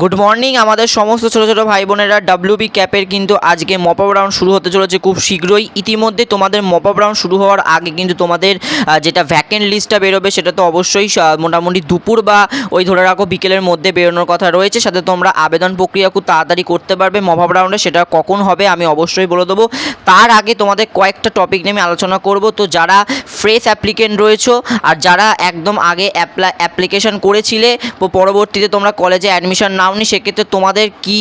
Good morning আমাদের সমস্ত ছোটো ছোটো ভাই বোনেরা ডাব্লিউবি ক্যাপের কিন্তু আজকে মপ রাউন্ড শুরু হতে চলেছে খুব শীঘ্রই। ইতিমধ্যে তোমাদের মপ রাউন্ড শুরু হওয়ার আগে কিন্তু তোমাদের যেটা ভ্যাকেন্ট লিস্টটা বেরোবে সেটা তো অবশ্যই মোটামুটি দুপুর বা ওই ধরে রাখো বিকেলের মধ্যে বেরোনোর কথা রয়েছে। সাথে তোমরা আবেদন প্রক্রিয়া খুব তাড়াতাড়ি করতে পারবে। মপ রাউন্ডে সেটা কখন হবে আমি অবশ্যই বলে দেবো। তার আগে তোমাদের কয়েকটা টপিক নিয়ে আমি আলোচনা করব। তো যারা ফ্রেশ অ্যাপ্লিকেন্ট রয়েছো আর যারা একদম আগে অ্যাপ্লিকেশন করেছিলে পরবর্তীতে তোমরা কলেজে অ্যাডমিশন নাওনি সেক্ষেত্রে তোমাদের কি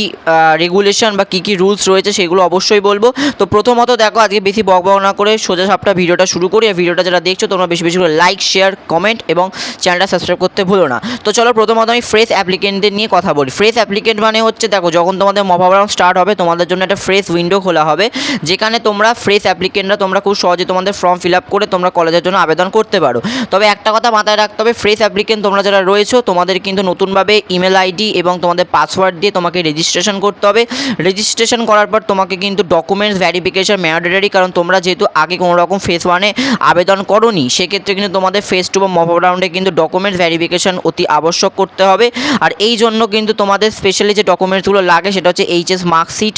রেগুলেশন বা কী কী রুলস রয়েছে সেগুলো অবশ্যই বলব। তো প্রথমত দেখো, আজকে বেশি বক বক না করে সোজা সাপটা ভিডিওটা শুরু করি। আর ভিডিওটা যারা দেখছ, তোমরা বেশি বেশি করে লাইক শেয়ার কমেন্ট এবং চ্যানেলটা সাবস্ক্রাইব করতে ভুলো না। তো চলো প্রথমত আমি ফ্রেশ অ্যাপ্লিকেন্টদের নিয়ে কথা বলি। ফ্রেশ অ্যাপ্লিকেন্ট মানে হচ্ছে, দেখো, যখন তোমাদের মভাবরণ স্টার্ট হবে, তোমাদের জন্য একটা ফ্রেশ উইন্ডো খোলা হবে, যেখানে তোমরা ফ্রেশ অ্যাপ্লিকেন্টরা তোমরা খুব সহজে তোমাদের ফর্ম ফিল আপ করে তোমরা কলেজের জন্য আবেদন করতে পারো। তবে একটা কথা মাথায় রাখতে হবে ফ্রেশ অ্যাপ্লিকেন্ট তোমরা যারা রয়েছো, তোমাদের কিন্তু নতুনভাবে ইমেল আইডি এবং তোমাদের পাসওয়ার্ড দিয়ে তোমাকে রেজিস্ট্রেশন করতে হবে। রেজিস্ট্রেশন করার পর তোমাকে কিন্তু ডকুমেন্টস ভ্যারিফিকেশন ম্যান্ডেটারি কারণ তোমরা যেহেতু আগে কোনো রকম ফেস ওয়ানে আবেদন করোনি, সেক্ষেত্রে কিন্তু তোমাদের ফেস টু বা মপ রাউন্ডে কিন্তু ডকুমেন্টস ভ্যারিফিকেশন অতি আবশ্যক করতে হবে। আর এই জন্য কিন্তু তোমাদের স্পেশালি যে ডকুমেন্টসগুলো লাগে, সেটা হচ্ছে এইচএস মার্কশিট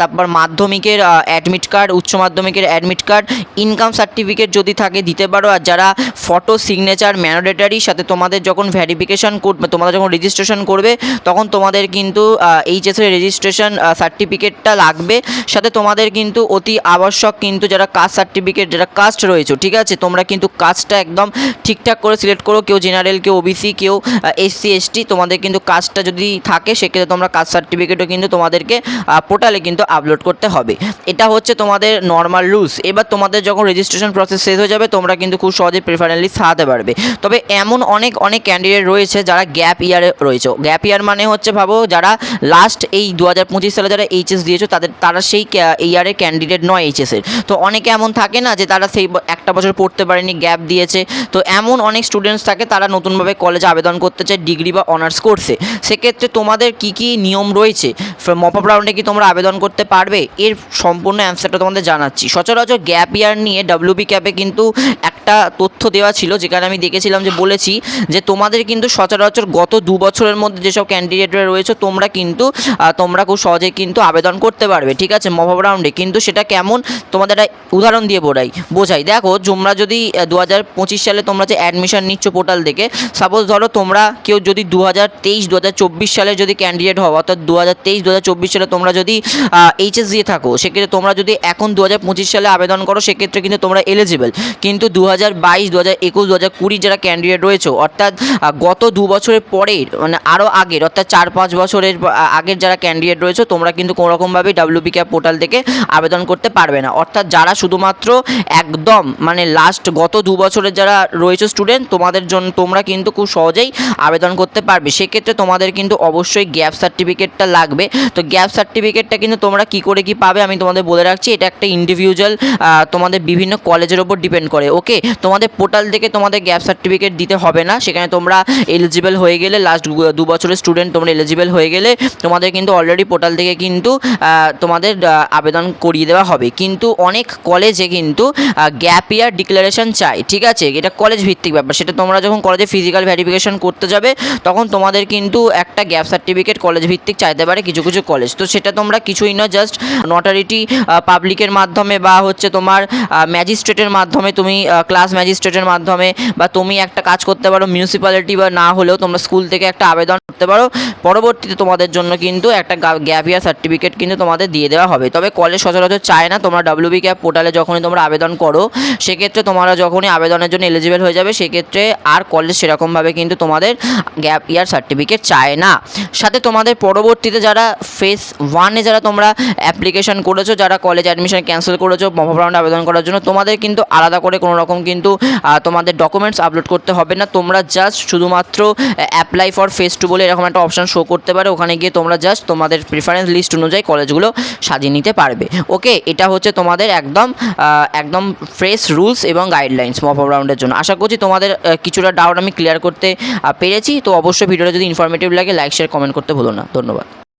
তারপর মাধ্যমিকের অ্যাডমিট কার্ড উচ্চ মাধ্যমিকের অ্যাডমিট কার্ড ইনকাম সার্টিফিকেট যদি থাকে দিতে পারো। আর যারা ফটো সিগনেচার ম্যান্ডেটারি সাথে তোমাদের যখন ভ্যারিফিকেশন করবে তোমরা যখন রেজিস্ট্রেশন করবে, তখন তোমাদের কিন্তু এইচএসের রেজিস্ট্রেশন সার্টিফিকেটটা লাগবে। সাথে তোমাদের কিন্তু অতি আবশ্যক কিন্তু যারা কাস্ট সার্টিফিকেট যারা কাস্ট রয়েছে, ঠিক আছে? তোমরা কিন্তু কাস্টটা একদম ঠিকঠাক করে সিলেক্ট করো। কেউ জেনারেল কেউ ওবিসি কেউ এসসি এসটি তোমাদের কিন্তু কাস্টটা যদি থাকে, সেক্ষেত্রে তোমরা কাস্ট সার্টিফিকেটও কিন্তু তোমাদেরকে পোর্টালে কিন্তু আপলোড করতে হবে। এটা হচ্ছে তোমাদের নর্মাল রুলস এবার তোমাদের যখন রেজিস্ট্রেশন প্রসেস শেষ হয়ে যাবে, তোমরা কিন্তু খুব সহজে প্রেফারেন্সলি সারাতে পারবে। তবে এমন অনেক অনেক ক্যান্ডিডেট রয়েছে যারা গ্যাপ ইয়ারে রয়েছে। গ্যাপ ইয়ার মানে হচ্ছে ভাবো যারা লাস্ট এই দু হাজার পঁচিশ সালে যারা এইচএস দিয়েছ, তাদের, তারা সেই ইয়ারের ক্যান্ডিডেট নয় এইচএসের তো অনেকে এমন থাকে না যে তারা সেই একটা বছর পড়তে পারেনি গ্যাপ দিয়েছে। তো এমন অনেক স্টুডেন্টস থাকে, তারা নতুনভাবে কলেজে আবেদন করতে চায় ডিগ্রি বা অনার্স কোর্সে সেক্ষেত্রে তোমাদের কি কি নিয়ম রয়েছে? মপ আপ রাউন্ডে কি তোমরা আবেদন করতে পারবে? এর সম্পূর্ণ অ্যান্সারটা তোমাদের জানাচ্ছি। সচরাচর গ্যাপ ইয়ার নিয়ে ডাব্লিউবি ক্যাপে কিন্তু একটা তথ্য দেওয়া ছিল, যেখানে আমি দেখেছিলাম যে বলেছি যে তোমাদের কিন্তু সচরাচর গত দু বছরের মধ্যে যেসব ক্যান্ডিডেটরা রয়েছে, তোমরা কিন্তু তোমরা খুব সহজে কিন্তু আবেদন করতে পারবে, ঠিক আছে আপ রাউন্ডে। কিন্তু সেটা কেমন? তোমাদের একটা উদাহরণ দিয়ে বোঝাই বোঝাই। দেখো, তোমরা যদি দু হাজার পঁচিশ সালে তোমরা যে অ্যাডমিশন নিচ্ছ পোর্টাল থেকে সাপোজ ধরো তোমরা কেউ যদি দু হাজার তেইশ দু হাজার চব্বিশ সালে যদি ক্যান্ডিডেট হও, অর্থাৎ দু হাজার তেইশ দু হাজার চব্বিশ সালে তোমরা যদি এইচএস দিয়ে থাকো, সেক্ষেত্রে তোমরা যদি এখন দু হাজার পঁচিশ সালে আবেদন করো, সেক্ষেত্রে কিন্তু তোমরা এলিজিবল কিন্তু দু হাজার হাজার বাইশ দু হাজার একুশ দু হাজার কুড়ি যারা ক্যান্ডিডেট রয়েছে, অর্থাৎ গত দু বছরের পরের মানে আরও আগের, অর্থাৎ চার পাঁচ বছরের আগের যারা ক্যান্ডিডেট রয়েছে, তোমরা কিন্তু কোনো রকমভাবেই ডাব্লিউবি ক্যাপ পোর্টাল থেকে আবেদন করতে পারবে না। অর্থাৎ যারা শুধুমাত্র একদম মানে লাস্ট গত দু বছরের যারা রয়েছে স্টুডেন্ট তোমাদের জন্য তোমরা কিন্তু খুব সহজেই আবেদন করতে পারবে। সেক্ষেত্রে তোমাদের কিন্তু অবশ্যই গ্যাপ সার্টিফিকেটটা লাগবে। তো গ্যাপ সার্টিফিকেটটা কিন্তু তোমরা কি করে কি পাবে আমি তোমাদের বলে রাখছি। এটা একটা ইন্ডিভিজুয়াল তোমাদের বিভিন্ন কলেজের ওপর ডিপেন্ড করে ওকে তোমাদের পোর্টাল থেকে তোমাদের গ্যাপ সার্টিফিকেট দিতে হবে না। সেখানে তোমরা এলিজিবল হয়ে গেলে লাস্ট দু বছরের স্টুডেন্ট তোমরা এলিজিবল হয়ে গেলে, তোমাদের কিন্তু অলরেডি পোর্টাল থেকে কিন্তু তোমাদের আবেদন করিয়ে দেওয়া হবে। কিন্তু অনেক কলেজে কিন্তু গ্যাপ ইয়ার ডিক্লারেশন চাই, ঠিক আছে? এটা কলেজ ভিত্তিক ব্যাপার। সেটা তোমরা যখন কলেজে ফিজিক্যাল ভেরিফিকেশন করতে যাবে, তখন তোমাদের কিন্তু একটা গ্যাপ সার্টিফিকেট কলেজ ভিত্তিক চাইতে পারে কিছু কিছু কলেজ তো সেটা তোমরা কিছুই না জাস্ট নটারিটি পাবলিকের মাধ্যমে বা হচ্ছে তোমার ম্যাজিস্ট্রেটের মাধ্যমে তুমি ক্লাস ম্যাজিস্ট্রেটের মাধ্যমে বা তুমি একটা কাজ করতে পারো মিউনিসিপ্যালিটি বা না হলেও তোমরা স্কুল থেকে একটা আবেদন করতে পারো। পরবর্তীতে তোমাদের জন্য কিন্তু একটা গ্যাপ ইয়ার সার্টিফিকেট কিন্তু তোমাদের দিয়ে দেওয়া হবে। তবে কলেজ সচরাচর চায় না, তোমরা ডাব্লিউবি ক্যাপ পোর্টালে যখনই তোমরা আবেদন করো, সেক্ষেত্রে তোমরা যখনই আবেদনের জন্য এলিজিবল হয়ে যাবে, সেক্ষেত্রে আর কলেজ সেরকমভাবে কিন্তু তোমাদের গ্যাপ ইয়ার সার্টিফিকেট চায় না। সাথে তোমাদের পরবর্তীতে যারা ফেস ওয়ানে যারা তোমরা অ্যাপ্লিকেশন করেছ, যারা কলেজ অ্যাডমিশন ক্যান্সেল করেছ মফ রাউন্ড আবেদন করার জন্য, তোমাদের কিন্তু আলাদা করে কোনো রকম কিন্তু তোমাদের ডকুমেন্টস আপলোড করতে হবে না। তোমরা জাস্ট শুধুমাত্র অ্যাপ্লাই ফর ফেস টু বলে এরকম একটা অপশন শো করতে পারে। ওখানে গিয়ে তোমরা জাস্ট তোমাদের প্রিফারেন্স লিস্ট অনুযায়ী কলেজগুলো সাজিয়ে নিতে পারবে। ওকে এটা হচ্ছে তোমাদের একদম একদম ফ্রেশ রুলস এবং গাইডলাইন্স মফ রাউন্ডের জন্য। আশা করছি তোমাদের কিছুটা ডাউট আমি ক্লিয়ার করতে পেরেছি। তো অবশ্যই ভিডিওটা যদি ইনফরমেটিভ লাগে লাইক শেয়ার কমেন্ট করতে ভুলো না। ধন্যবাদ।